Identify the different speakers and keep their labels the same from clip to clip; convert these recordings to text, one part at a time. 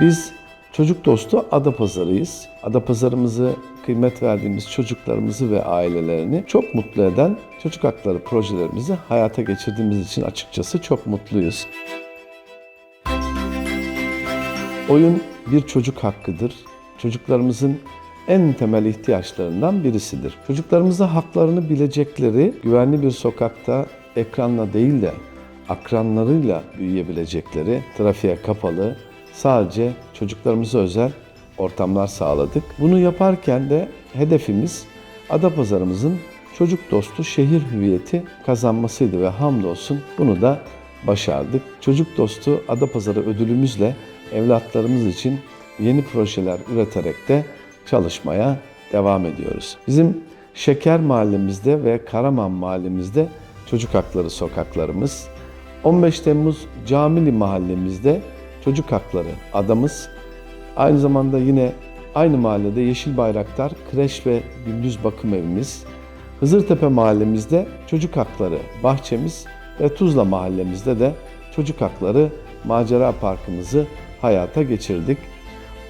Speaker 1: Biz çocuk dostu Adapazarı'yız. Adapazarımızı kıymet verdiğimiz çocuklarımızı ve ailelerini çok mutlu eden çocuk hakları projelerimizi hayata geçirdiğimiz için açıkçası çok mutluyuz. Oyun bir çocuk hakkıdır. Çocuklarımızın en temel ihtiyaçlarından birisidir. Çocuklarımıza haklarını bilecekleri, güvenli bir sokakta ekranla değil de akranlarıyla büyüyebilecekleri, trafiğe kapalı, sadece çocuklarımıza özel ortamlar sağladık. Bunu yaparken de hedefimiz Adapazarımızın çocuk dostu şehir hüviyeti kazanmasıydı ve hamdolsun bunu da başardık. Çocuk dostu Adapazarı ödülümüzle evlatlarımız için yeni projeler üreterek de çalışmaya devam ediyoruz. Bizim Şeker Mahallemizde ve Karaman Mahallemizde çocuk hakları sokaklarımız, 15 Temmuz Camili Mahallemizde çocuk hakları adamız, aynı zamanda yine aynı mahallede Yeşil Bayraktar Kreş ve Gündüz Bakım Evimiz, Hızırtepe Mahallemizde çocuk hakları bahçemiz ve Tuzla Mahallemizde de çocuk hakları macera parkımızı hayata geçirdik.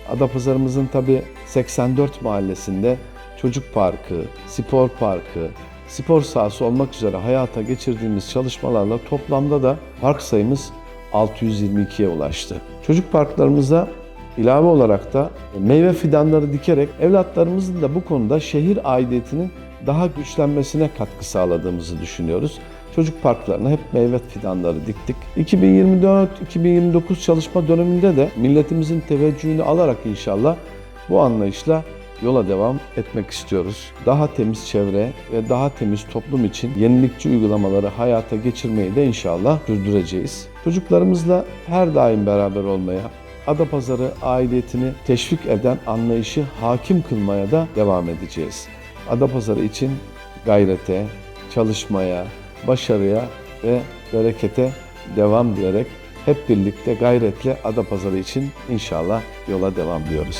Speaker 1: Adapazarımızın tabi 84 mahallesinde çocuk parkı, spor parkı, spor sahası olmak üzere hayata geçirdiğimiz çalışmalarla toplamda da park sayımız 622'ye ulaştı. Çocuk parklarımıza ilave olarak da meyve fidanları dikerek evlatlarımızın da bu konuda şehir aidiyetinin daha güçlenmesine katkı sağladığımızı düşünüyoruz. Çocuk parklarına hep meyve fidanları diktik. 2024-2029 çalışma döneminde de milletimizin teveccühünü alarak inşallah bu anlayışla yola devam etmek istiyoruz. Daha temiz çevre ve daha temiz toplum için yenilikçi uygulamaları hayata geçirmeyi de inşallah sürdüreceğiz. Çocuklarımızla her daim beraber olmaya, Adapazarı aidiyetini teşvik eden anlayışı hakim kılmaya da devam edeceğiz. Adapazarı için gayrete, çalışmaya, başarıya ve berekete devam diyerek hep birlikte gayretle Adapazarı için inşallah yola devam diyoruz.